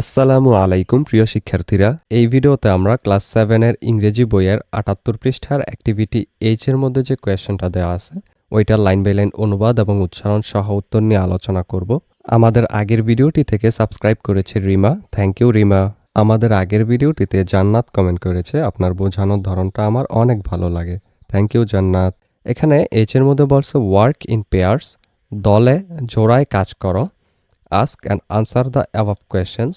আসসালামু আলাইকুম, প্রিয় শিক্ষার্থীরা। এই ভিডিওতে আমরা ক্লাস সেভেনের ইংরেজি বইয়ের আটাত্তর পৃষ্ঠার অ্যাক্টিভিটি এইচ এর মধ্যে যে কোয়েশ্চেনটা দেওয়া আছে, ওইটার লাইন বাই লাইন অনুবাদ এবং উচ্চারণ সহ উত্তর নিয়ে আলোচনা করব। আমাদের আগের ভিডিওটি থেকে সাবস্ক্রাইব করেছে রিমা। Thank you Rima. আমাদের আগের ভিডিওটিতে জান্নাত কমেন্ট করেছে। আপনার বোঝানোর ধরনটা আমার অনেক ভালো লাগে। থ্যাংক ইউ জান্নাত। এখানে এইচ এর মধ্যে বলছে ওয়ার্ক ইন পেয়ার্স দলে জোড়ায় কাজ করো। Ask and answer the above questions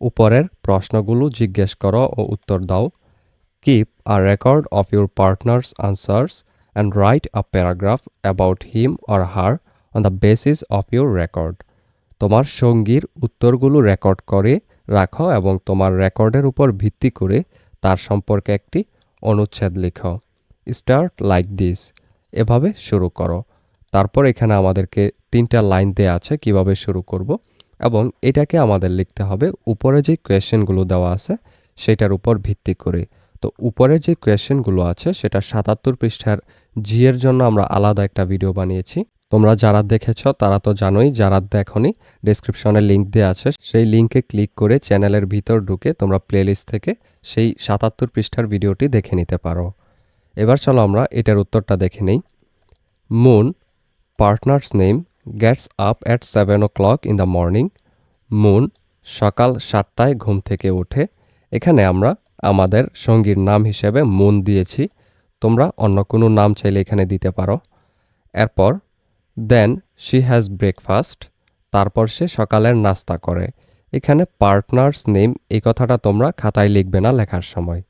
উপরের প্রশ্নগুলো জিজ্ঞেস করো ও উত্তর দাও। Keep a record of your partner's answers and write a paragraph about him or her on the basis of your record তোমার সঙ্গীর উত্তরগুলো রেকর্ড করে রাখো এবং তোমার রেকর্ডের উপর ভিত্তি করে তার সম্পর্কে একটি অনুচ্ছেদ লিখো। স্টার্ট লাইক দিস এভাবে শুরু করো। তারপর এখানে আমাদেরকে তিনটা লাইন দেওয়া আছে, কীভাবে শুরু করব, এবং এটাকে আমাদের লিখতে হবে, উপরে যে কোয়েশ্চেনগুলো দেওয়া আছে, সেটার উপর ভিত্তি করে। তো উপরে যে কোয়েশ্চেনগুলো আছে, সেটা সাতাত্তর পৃষ্ঠার জি এর জন্য আমরা আলাদা একটা ভিডিও বানিয়েছি। তোমরা যারা দেখেছ, তারা তো জানোই, যারা দেখনি ডেসক্রিপশনে লিঙ্ক দেওয়া আছে। সেই লিঙ্কে ক্লিক করে চ্যানেলের ভিতর ঢুকে তোমরা প্লেলিস্ট থেকে সেই সাতাত্তর পৃষ্ঠার ভিডিওটি দেখে নিতে পারো। এবার চলো আমরা এটার উত্তরটা দেখে নেই। Moon partner's name gets up at seven o'clock in the morning Moon সকাল সাতটায় ঘুম থেকে ওঠে এখানে আমরা আমাদের সঙ্গীর নাম হিসেবে মুন দিয়েছি। তোমরা অন্য কোনো নাম চাইলে এখানে দিতে পারো। এরপর দেন শি হ্যাজ ব্রেকফাস্ট তারপর সে সকালের নাস্তা করে। এখানে পার্টনার্স নেম এই কথাটা তোমরা খাতায় লিখবে না লেখার সময়।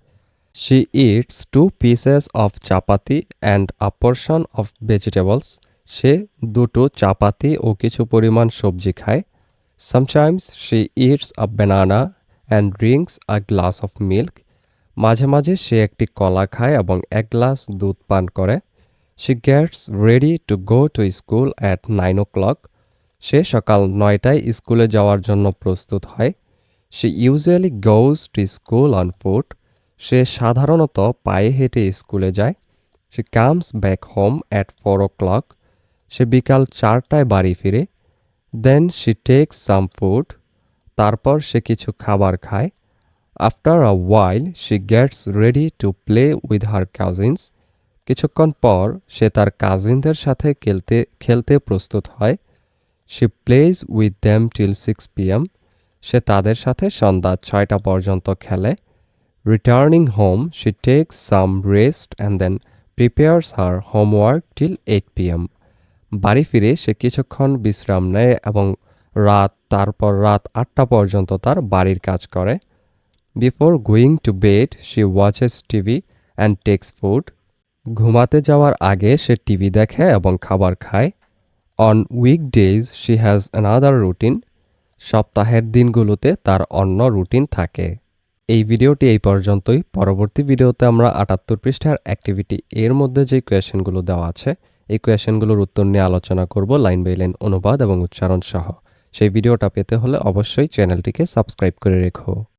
She eats two pieces of chapati and a portion of vegetables সে দুটো চাপাতি ও কিছু পরিমাণ সবজি খায়। Sometimes say eats a banana and drinks a glass of milk মাঝে মাঝে সে একটি কলা খায় এবং এক গ্লাস দুধ পান করে। সে gets ready to go to school at nine o'clock সে সকাল নয়টায় স্কুলে যাওয়ার জন্য প্রস্তুত হয়। সে usually goes to school on foot সে সাধারণত পায়ে হেঁটে স্কুলে যায়। সে comes back home at four o'clock সে বিকাল চারটায় বাড়ি ফিরে then she takes some food তারপর সে কিছু খাবার খায়। After a while she gets ready to play with her cousins কিছুক্ষণ পর সে তার কাজিনদের সাথে খেলতে খেলতে প্রস্তুত হয়। She plays with them till six PM সে তাদের সাথে সন্ধ্যা ছয়টা পর্যন্ত খেলে। Returning home she takes some rest and then prepares her homework till eight PM বাড়ি ফিরে সে কিছুক্ষণ বিশ্রাম নেয় এবং রাত, তারপর রাত আটটা পর্যন্ত তার বাড়ির কাজ করে। Before going to bed she watches TV and takes food ঘুমাতে যাওয়ার আগে সে টিভি দেখে এবং খাবার খায়। On week days she has another routine সপ্তাহের দিনগুলোতে তার অন্য রুটিন থাকে। এই ভিডিওটি এই পর্যন্তই। পরবর্তী ভিডিওতে আমরা আটাত্তর পৃষ্ঠার অ্যাক্টিভিটি এর মধ্যে যে কোয়েশনগুলো দেওয়া আছে এই কোয়েশনগুলোর উত্তর নিয়ে আলোচনা করব লাইন বাই লাইন অনুবাদ এবং উচ্চারণ সহ। সেই ভিডিওটা পেতে হলে অবশ্যই চ্যানেলটিকে সাবস্ক্রাইব করে রেখো।